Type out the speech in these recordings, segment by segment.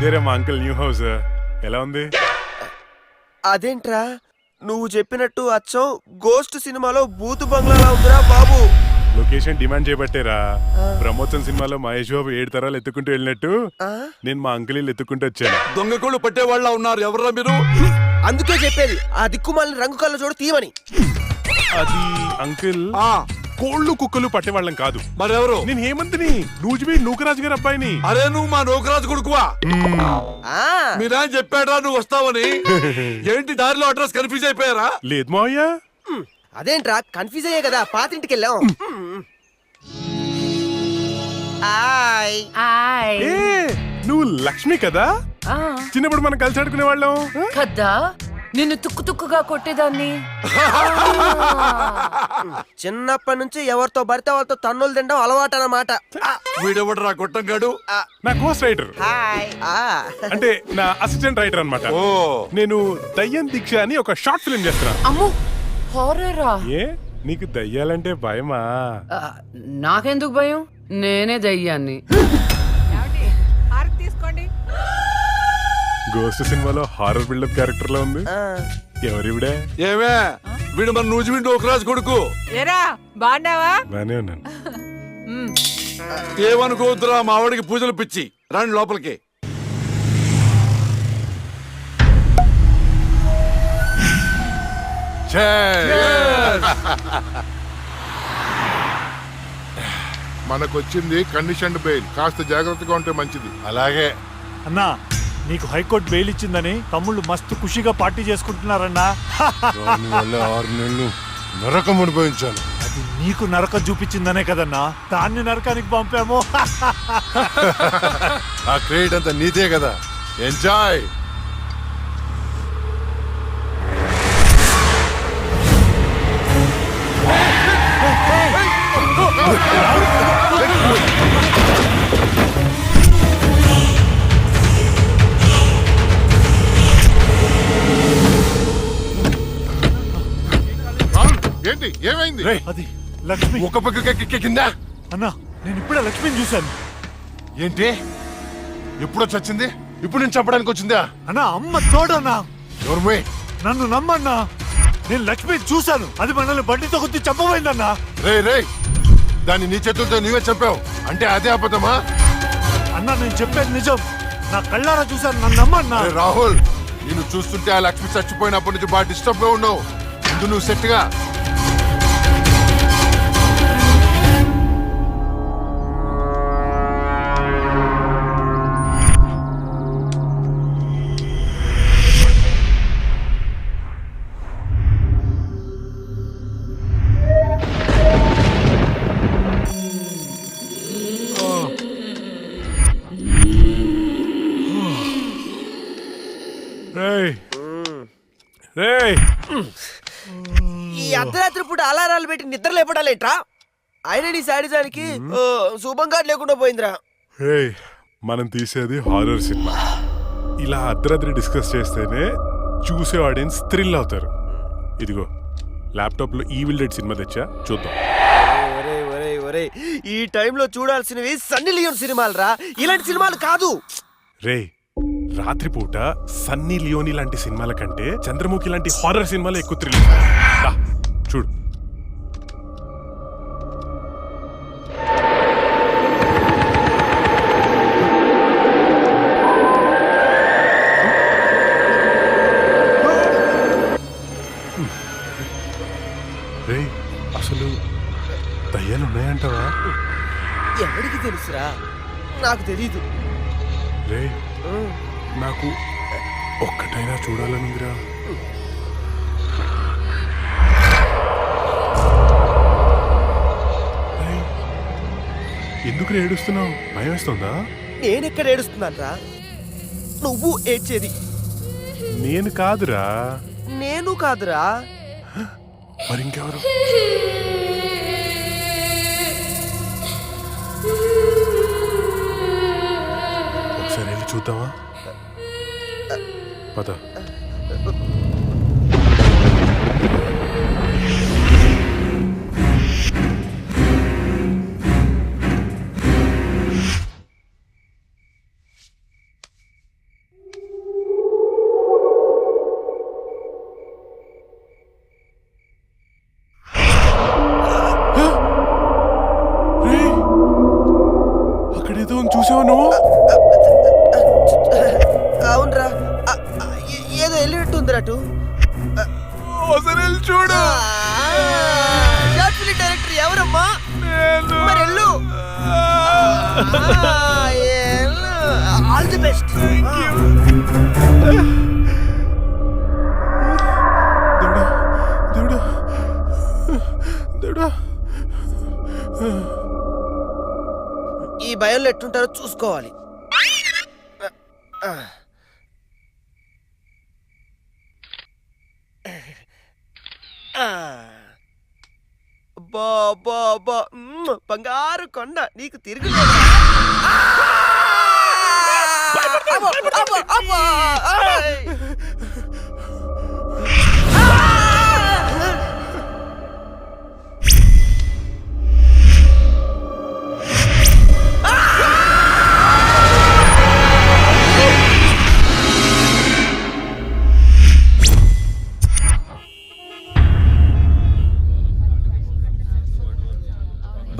ఇదేరే మా uncle new house. ఎలా ఉంది? అదేంట్రా? నువ్వు చెప్పినట్టు అచ్చం గోస్ట్ సినిమాలో బూతు బంగ్లాలా ఉందిరా బాబు. లొకేషన్ డిమాండ్ చేయబట్టేరా. బ్రహ్మోత్సవం సినిమాలో మహేష్ బాబు ఏడు తరాలు ఎత్తుకుంటూ వెళ్ళినట్టు? నేను మా అంకుల్ ఇల్లు ఎత్తుకుంటూ వచ్చాను. దొంగ కోళ్ళు పట్టే వాళ్ళ ఉన్నారు ఎవర్రా మీరు? అందుకే చెప్పేది ఆ దిక్కుమాలిన రంగు కళ్ళ చూడు తీయమని. అది అంకుల్? ఆ. కోళ్ళు కుక్కలు పట్టేవాళ్ళం కాదు. మరెవరు? నేను హేమంత్ని నూజిబీ నూకరాజు గారి అబ్బాయిని. అరే నువ్వు మా నౌకరాజు కొడుకువా? ఆ. మీరా చెప్పాడా నువ్వు వస్తావని. ఏంటి దారిలో అడ్రస్ కన్ఫ్యూజ్ అయిపోయారా? లేదు మావయ్య. అదేంట్రా కన్ఫ్యూజ్ అయ్యే కదా పాతింటికి వెళ్ళాం. ఆయ్ ఆయ్ ఏ నువ్వు లక్ష్మి కదా? ఆ, చిన్నప్పుడు మనం కలిసి ఆడుకునే వాళ్ళం? కదా? నిన్ను తుక్కు తుక్కుగా కొట్టేదాన్ని. చిన్నప్పటి నుంచి ఎవరితో పడితే వాళ్ళతో తన్నులు తినడం అలవాటు అన్నమాట ఆ, వీడెవడరా గొట్టంగాడు నా కోస్ట్ రైటర్. అంటే నా అసిస్టెంట్ రైటర్ అన్నమాట. ఓ. నేను దయ్యం దీక్ష అని ఒక షార్ట్ ఫిల్మ్ చేస్తున్నా. అమ్ము హారరా. ఏ? నీకు దయ్యాలంటే భయమా? నాకెందుకు భయం? నేనే దయ్యాన్ని. గోస్ట్ సినిమాలో హారర్ బిల్డప్ క్యారెక్టర్లో ఉంది. ఎవరివిడే? ఏమే? వీడు మన నూజివీ నౌకరాజు కొడుకు. ఏరా బాగున్నావా? బానే ఉన్నాను. ఏమనుకోవద్దురా మా ఆవిడకి పూజలు పిచ్చి. రండి లోపలికి. మనకొచ్చింది కండిషన్ బెయిల్ కాస్త జాగ్రత్తగా ఉంటే మంచిది. అలాగే. అన్నా నీకు హైకోర్టు బెయిల్ ఇచ్చిందని తమ్ముళ్ళు మస్తు ఖుషిగా పార్టీ చేసుకుంటున్నారన్నా. ఆరు నెలలు నరకం అనుభవించాను. అది నీకు నరకం చూపించిందనే కదన్నా. దాన్ని నరకానికి పంపాము. ఆ క్రెడిట్ అంతా నీదే కదా. ఎంజాయ్ ఏమైంది? అది లక్ష్మి. ఒక పక్క కింద అన్నా నేను ఇప్పుడే లక్ష్మిని చూశాను. ఏంటి? ఎప్పుడో చచ్చింది? ఇప్పుడు నేను చంపడానికి వచ్చిందా? అన్నా అమ్మ తోడన్నా ఎవరు నన్ను నమ్మన్నా. నేను లక్ష్మిని చూశాను. అది మనల్ని బండితో కొద్ది చంపబోయిందన్నా. రే రే దాన్ని నీ చేతులతో నీవే చంపావు. అంటే అదే అబద్ధమా? అన్నా నేను చెప్పేది నిజం. నా కళ్ళారా చూశాను. నన్ను నమ్మన్నా. రాహుల్ నేను చూస్తుంటే ఆ లక్ష్మి చచ్చిపోయినప్పటి నుంచి బాగా డిస్టర్బ్గా ఉన్నావు. ముందు నువ్వు సెట్గా. పూట అలారాలు పెట్టి నిద్ర లేపడాలేట్రా? ఆయన నీ శాడిజానికి ఓ, శుభంగా లేకుండా పోయిందిరా. మనం తీసేది హారర్ సినిమా. ఇలా అర్ధరాత్రి డిస్కస్ చేస్తేనే చూసే ఆడియన్స్ థ్రిల్ అవుతారు. ఇదిగో ల్యాప్టాప్లో ఈవిల్ డెడ్ సినిమా తెచ్చా? చూద్దాం. ఒరే ఒరే ఒరే ఈ టైంలో చూడాల్సినవి సన్నీ లియోన్ సినిమాలు రా ఇలాంటి సినిమాలు కాదు. రేయ్ రాత్రిపూట సన్నీ లియోని లాంటి సినిమాల కంటే చంద్రముఖి లాంటి హారర్ సినిమాలు ఎక్కువ థ్రిల్ రా, చూడు. నాకు తెలీదు. రే నాకు ఒక్కటైనా చూడాలనుందిరా. ఎందుకు ఏడుస్తున్నావు? భయం వేస్తుందా? నేనెక్కడ ఏడుస్తున్నాను రా నువ్వు ఏడ్చేది. నేను కాదురా. నేను కాదురా. మరి చూద్దామా? పద. ఆల్ ది బెస్ట్ దేవుడా దేవుడా దేవుడా ఈ భయంలో ఎట్టుంటారో చూసుకోవాలి. అబ్బా అబ్బా అబ్బా మ్మ్. బంగారు కొండ నీకు తిరుగు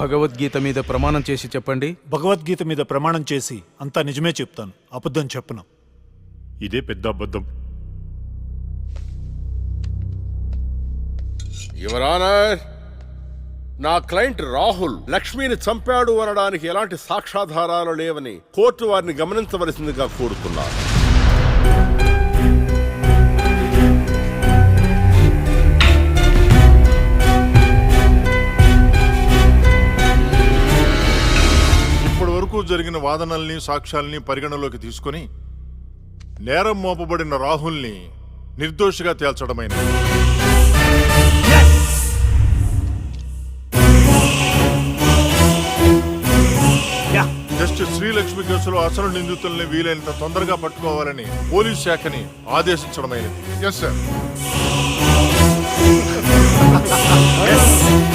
భగవద్గీత మీద ప్రమాణం చేసి చెప్పండి. భగవద్గీత మీద ప్రమాణం చేసి అంతా నిజమే చెప్తాను. అబద్ధం చెప్పను. ఇదే పెద్ద అబద్ధం. యువరానర్ నా క్లయింట్ రాహుల్ లక్ష్మిని చంపాడు అనడానికి ఎలాంటి సాక్ష్యాధారాలు లేవని కోర్టు వారిని గమనించవలసిందిగా కోరుతున్నారు జరిగిన వాదనల్ని సాక్ష్యాల్ని పరిగణలోకి తీసుకొని నేరం మోపబడిన రాహుల్ని నిర్దోషిగా తేల్చడమైనది యా! జస్టిస్ శ్రీలక్ష్మి కేసులో అసలు నిందితుల్ని వీలైనంత తొందరగా పట్టుకోవాలని పోలీస్ శాఖని ఆదేశించడమైనది ఎస్ సార్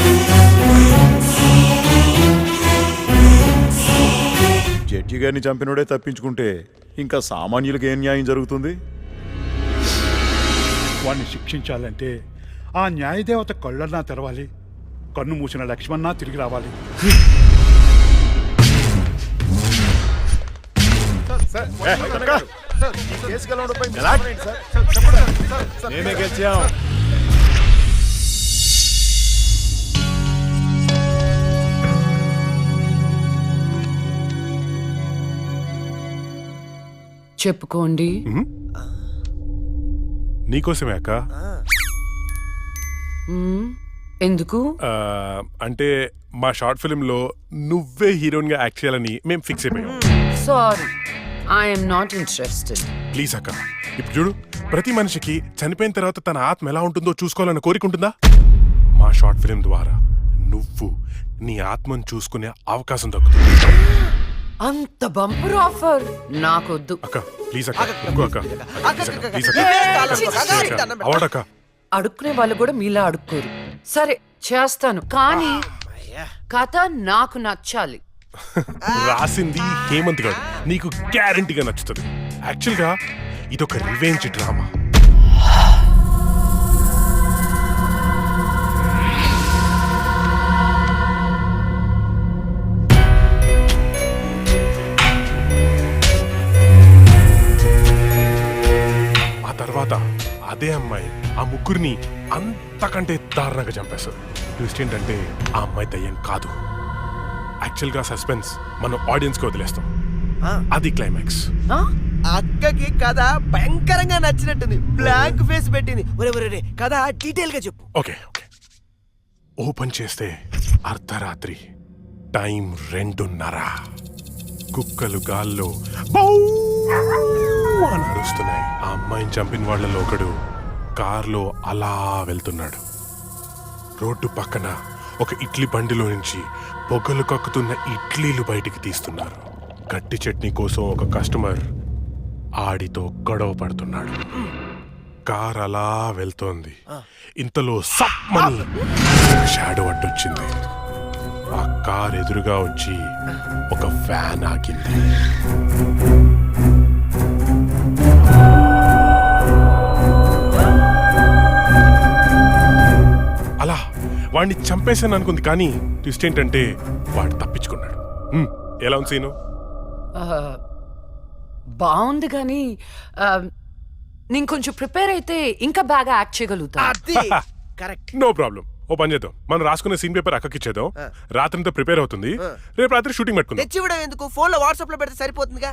గారిని చంపినోడే తప్పించుకుంటే ఇంకా సామాన్యులకు ఏం న్యాయం జరుగుతుంది? వాణ్ణి శిక్షించాలంటే ఆ న్యాయదేవత కళ్ళన్నా తెరవాలి. కన్ను మూసిన లక్ష్మణ తిరిగి రావాలి. మేమే గెలిచాం. చెప్పుకోండి. నీకోసమే అక్క. ఎందుకు? అంటే మా షార్ట్ ఫిల్మ్లో నువ్వే హీరోయిన్గా యాక్ట్ చేయాలని మేము ఫిక్స్ అయిపోయాం. Sorry. I'm not interested please అక్క ఇప్పుడు చూడు ప్రతి మనిషికి చనిపోయిన తర్వాత తన ఆత్మ ఎలా ఉంటుందో చూసుకోవాలన్న కోరిక ఉంటుందా? మా షార్ట్ ఫిల్మ్ ద్వారా నువ్వు నీ ఆత్మను చూసుకునే అవకాశం దక్కుతుంది. అంత బంపర్ ఆఫర్. నాకొద్దు. అక్క ప్లీజ్ అక్క ఇంకో అక్క ప్లీజ్ అక్క. అవార్డ్ అక్క అడుక్కునే వాళ్ళు కూడా మీలా అడుక్కోరు. సరే చేస్తాను. కానీ కథ నాకు నచ్చాలి. రాసింది హేమంత్ గారు. నీకు గ్యారంటీగా నచ్చుతుంది. యాక్చువల్గా ఇదొక రివెంజ్ డ్రామా అదే అమ్మాయి ఆ ముగ్గురిని అంతకంటే దారుణంగా చంపేస్తుంది. ట్విస్ట్ ఏంటంటే ఆ అమ్మాయి దయ్యం కాదు. యాక్చువల్గా సస్పెన్స్ మనం ఆడియన్స్కి వదిలేస్తాం. అది క్లైమాక్స్? అక్కకి కథ భయంకరంగా నచ్చినట్టుంది. బ్లాంక్ ఫేస్ పెట్టింది. ఒరే ఒరే కథ డీటెయిల్గా చెప్పు. Okay okay. ఓపెన్ చేస్తే అర్ధరాత్రి. టైం రెండున్నర. కుక్కలు గాల్లో బౌ అని అరుస్తున్నాయి ఆ అమ్మాయిని చంపిన వాళ్ళలో ఒకడు కార్లో అలా వెళ్తున్నాడు. రోడ్డు పక్కన ఒక ఇడ్లీ బండిలో నుంచి పొగలు కక్కుతున్న ఇడ్లీలు బయటికి తీస్తున్నారు. గట్టి చట్నీ కోసం ఒక కస్టమర్ ఆడితో గొడవ పడుతున్నాడు. కార్ అలా వెళ్తోంది. ఇంతలో సప్మని షాడో అడ్డొచ్చింది. ఆ కార్ ఎదురుగా వచ్చి ఒక ఫ్యాన్ ఆగింది. వాడిని చంపేశాను అనుకుంది కానీ ట్విస్ట్ ఏంటంటే వాడు తప్పించుకున్నాడు. హ్మ్, ఎలా ఉంది సీను? బాగుంది కానీ ఆ, నేను కొంచెం ప్రిపేర్ అయితే ఇంకా బాగా యాక్ట్ చేయగలుగుతా. అది. కరెక్ట్. No problem. ఓ పని చేద్దాం. మనం రాసుకునే సీన్ పేపర్ అక్కకి ఇచ్చేద్దాం. రాత్రంతా ప్రిపేర్ అవుతుంది. రేపు రాత్రి షూటింగ్ పెట్టుకుందాం. తెచ్చి ఇవ్వడం ఎందుకు? ఫోన్లో వాట్సాప్లో పెడితే సరిపోతుందిగా.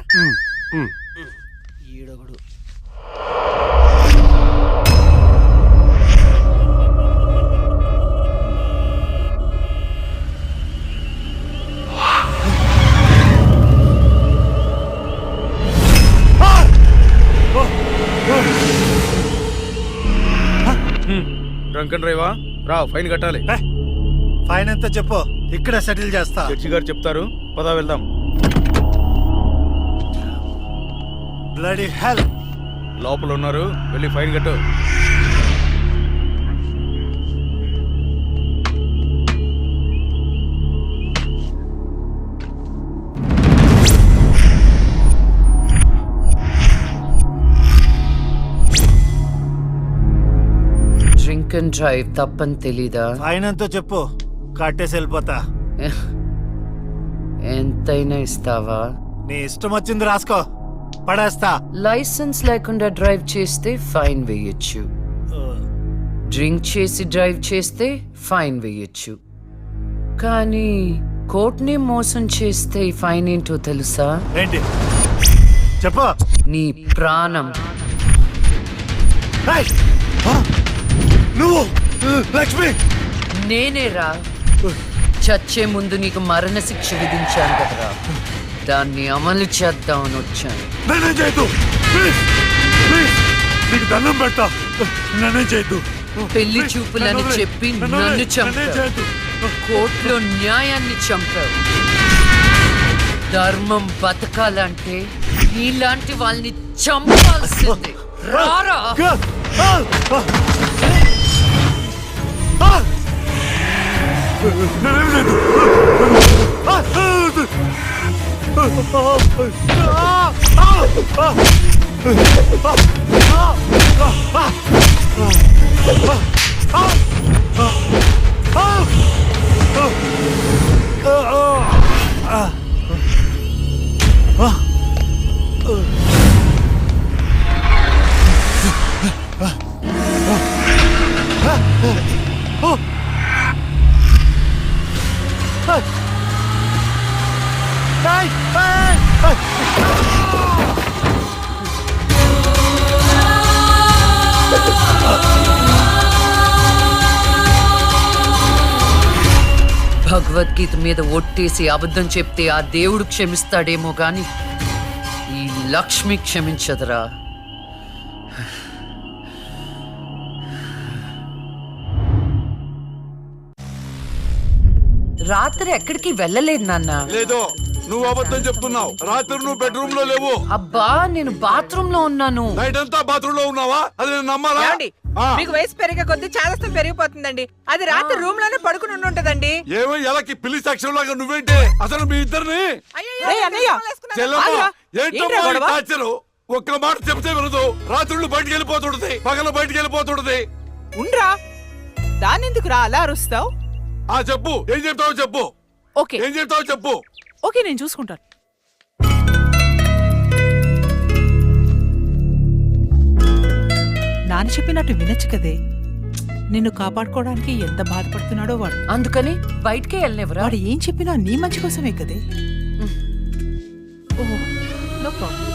ఈడొకడు. డ్రంక్ అండ్ డ్రైవా? రా ఫైన్ కట్టాలి. ఫైన్ ఎంత చెప్పు? ఇక్కడ సెటిల్ చేస్తా. జడ్జి గారు చెప్తారు. పదా వెళ్దాం. బ్లడీ హెల్ లోపల ఉన్నారు వెళ్ళి ఫైన్ కట్టు. డ్రింక్ అండ్ డ్రైవ్ తప్పని తెలీదా ఎంతో చెప్పు. కట్టేసి వెళ్ళిపోతా. ఎంతైనా ఇస్తావా? నీ ఇష్టం వచ్చింది రాసుకో. పడేస్తా. లైసెన్స్ లేకుండా డ్రైవ్ చేస్తే ఫైన్ వేయొచ్చు. డ్రింక్ చేసి డ్రైవ్ చేస్తే ఫైన్ వేయొచ్చు. కానీ కోర్టుని మోసం చేస్తే ఫైన్ ఏంటో తెలుసా? ఏంటి? చెప్పు. నీ ప్రాణం. ఏయ్! నువ్వు లక్ష్మి! నేనేరా చచ్చే ముందు నీకు మరణ శిక్ష విధించాను కదరా. దాన్ని అమలు చేద్దామని వచ్చాను. నన్నేం ప్లీజ్ నీకు దండం పెడతా. నన్నేం చేయొద్దు. పెళ్ళి చూపులని. చెప్పి నన్ను చంపావు. కోర్టులో న్యాయాన్ని చంపావు. ధర్మం బతకాలంటే నీలాంటి వాళ్ళని చంపాల్సిందే. రారా. నన్నేం చేయొద్దు. ఆ! ఆ! భగవద్గీత మీద ఒట్టేసి అబద్ధం చెప్తే ఆ దేవుడు క్షమిస్తాడేమో కానీ ఈ లక్ష్మి క్షమించదురా రాత్రి ఎక్కడికి వెళ్ళలేదు నాన్న. లేదు నువ్వు అబద్ధం చెప్తున్నావు. రాత్రి నువ్వు బెడ్రూమ్లో లేవు. అబ్బా నేను బాత్రూమ్లో ఉన్నాను. నైట్ అంతా బాత్రూమ్లో ఉన్నావా? అది నేను నమ్మాలా ఏమండి ఆ, మీకు వయసు పెరిగే కొద్ది చాదస్తం పెరిగిపోతుందండి. అది రాత్రి రూమ్లోనే పడుకుని ఉండి ఉంటదండి ఏమో ఎలకి పిల్లి సాక్ష్యం లాగా నువ్వేంటి? అసలు మీ ఇద్దరిని? ఏయ్, అన్నయ్య, చెల్లమ్మ ఆగురా. ఏంటో ఏంట్రా గొడవ? టార్చరు? ఒక్క మాట చెప్తే వినదు. రాత్రుళ్ళు బయటికి వెళ్ళిపోతుంటది. పగల బయటికి వెళ్ళిపోతుంటది. ఉండ్రా. దాని ఎందుకు రా అలా అరుస్తావు? ఆ చెప్పు. ఏం చెప్తావు చెప్పు. ఓకే. ఏం చెప్తావు చెప్పు. ఓకే నేను చూసుకుంటాను. నాన్న చెప్పినట్టు వినొచ్చు కదే. నిన్ను కాపాడుకోవడానికి ఎంత బాధపడుతున్నాడో వాడు. అందుకని బయటికే వెళ్ళనివ్వరా? వాడు ఏం చెప్పినా నీ మంచి కోసమే కదే. ఓహో నో ప్రాబ్లం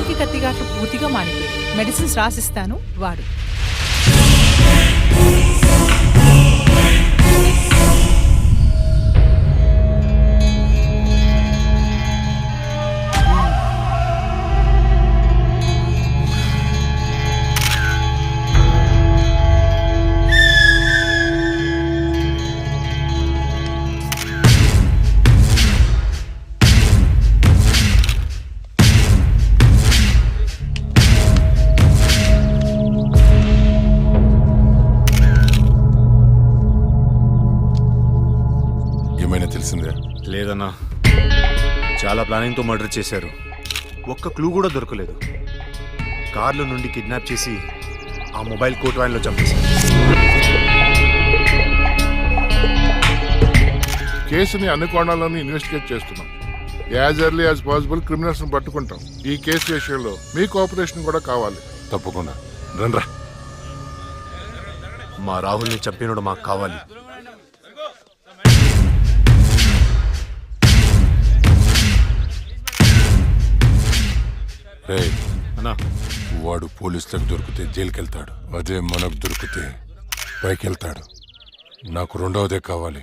మొత్తానికి కత్తిగాట్లు పూర్తిగా మానిపోయి. మెడిసిన్స్ రాసిస్తాను వాడు. లేదన్నా చాలా ప్లానింగ్తో మర్డర్ చేశారు. ఒక్క క్లూ కూడా దొరకలేదు. కార్లో నుండి కిడ్నాప్ చేసి ఆ మొబైల్ కోర్టు వ్యాన్లో చంపేశారు. కేసుని అన్ని కోణాలను ఇన్వెస్టిగేట్ చేస్తున్నాం. As early as possible criminals పట్టుకుంటాం. ఈ కేసు విషయంలో మీ కోఆపరేషన్ కూడా కావాలి. తప్పకుండా. రండ్రా. మా రాహుల్ని చంపినోడు మాకు కావాలి. రే అన్నా. వాడు పోలీసులకు దొరికితే జైలుకి వెళ్తాడు అదే మనకు దొరికితే పైకి వెళ్తాడు నాకు రెండవదే కావాలి.